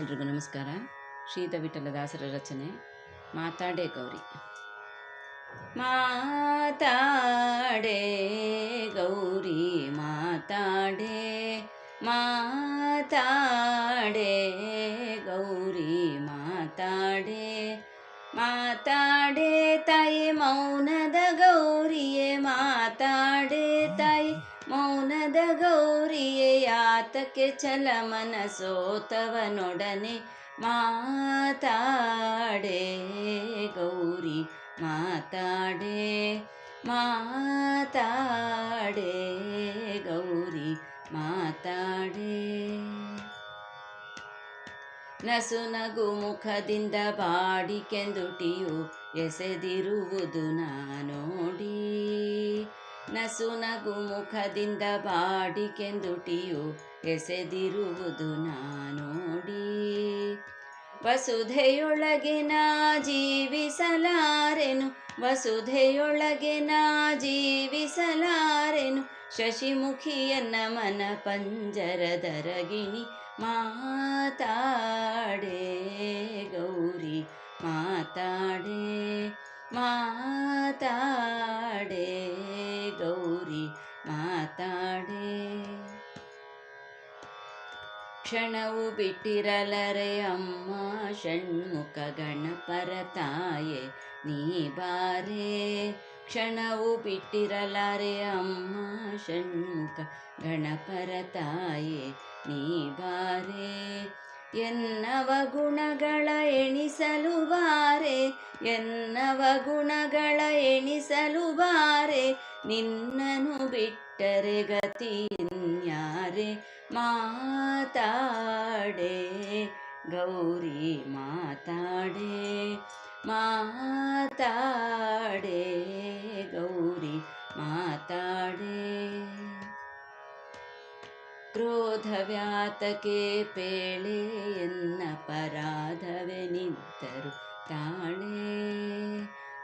ಎಲ್ರಿಗೂ ನಮಸ್ಕಾರ. ಶ್ರೀಧ ವಿಠಲದಾಸರ ರಚನೆ ಮಾತಾಡೆ ಗೌರಿ. ಮಾತಾಡೆ ಗೌರಿ ಮಾತಾಡೆ ಮಾತಾಡೆ ಗೌರಿ ಮಾತಾಡೆ. ಮಾತಾಡೆ ತಾಯಿ ಮೌನದ ಗೌರಿಯೇ, ಮಾತಾಡೆ ತಾಯಿ ಮೌನದ ಗೌರಿಯೇ, ಯಾತಕ್ಕೆ ಚಲ ಮನಸೋತವನೊಡನೆ ಮಾತಾಡೆ ಗೌರಿ, ಮಾತಾಡೆ ಮಾತಾಡೆ ಗೌರಿ, ಮಾತಾಡೆ. ನಸು ನಗು ಮುಖದಿಂದ ಬಾಡಿಕೆಂದುಟಿಯು ಎಸೆದಿರುವುದು ನಾನೋಡಿ. ನಸು ನಗು ಮುಖದಿಂದ ಬಾಡಿಕೆಂದುಟಿಯು ಎಸೆದಿರುವುದು ವಸುಧೆಯೊಳಗೆ ನಾ ಜೀವಿಸಲಾರೆನು, ವಸುಧೆಯೊಳಗೆ ನಾ ಜೀವಿಸಲಾರೆನು, ಶಶಿಮುಖಿಯನ್ನ ಮನ ಪಂಜರದರಗಿಣಿ ಮಾತಾಡೆ ಮಾತಾಡೆ ಮಾತಾಡೆ, ಗೌರಿ ಮಾತಾಡೆ. ಕ್ಷಣವು ಬಿಟ್ಟಿರಲರೆ ಅಮ್ಮ, ಷಣ್ಮುಖ ಗಣಪರ ತಾಯೆ, ನೀ ಬಾರೆ. ಕ್ಷಣವು ಬಿಟ್ಟಿರಲಾರೆ ಅಮ್ಮ, ಷಣ್ಮುಖ ಗಣಪರ ತಾಯೆ, ನೀ ಬಾರೆ. ಎನ್ನವ ಗುಣಗಳ ಎಣಿಸಲು ಬಾರೆ, ಎನ್ನವ ಗುಣಗಳ ಎಣಿಸಲು ಬಾರೆ ನಿನ್ನನು ಬಿಟ್ಟರೆ ಗತಿನ್ಯಾರೆ ಮಾತಾಡೆ, ಗೌರಿ ಮಾತಾಡೆ ಮಾತಾಡೆ, ಗೌರಿ ಮಾತಾಡೆ. ಕ್ರೋಧ ವ್ಯಾತಕೆ ಪೇಳೆ ಎನ್ನ ಪರಾಧವೆನಿದ್ದರು ತಾಳೆ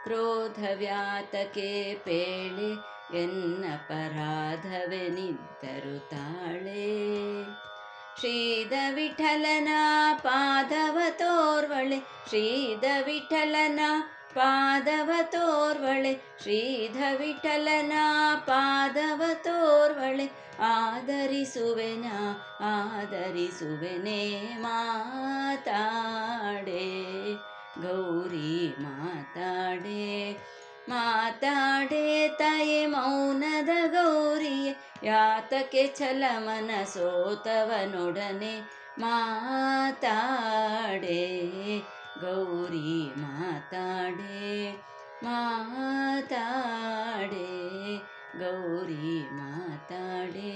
ಕ್ರೋಧ ವ್ಯಾತಕೆ ಪೇಳೆ ಎನ್ನ ಪರಾಧವೆನಿದ್ದರು ತಾಳೆ ಶ್ರೀದ ವಿಠಲನ ಪಾದವ ತೋರ್ವಳೆ ಶ್ರೀದ ವಿಠಲನ ಪಾದವ ತೋರ್ವಳೆ ಶ್ರೀಧ ವಿಠಲನ ಪಾದವ ತೋರ್ವಳೆ ಆದರಿಸುವೆನ ಆದರಿಸುವೆನೆ ಮಾತಾಡೆ, ಗೌರಿ ಮಾತಾಡೆ ಮಾತಾಡೆ ತಾಯಿ ಮೌನದ ಗೌರಿಯೇ, ಯಾತಕ್ಕೆ ಛಲ ಮನಸೋತವನೊಡನೆ ಮಾತಾಡೆ. ಗೌರಿ ಮಾತಾಡೆ ಮಾತಾಡೆ ಗೌರಿ ಮಾತಾಡೆ.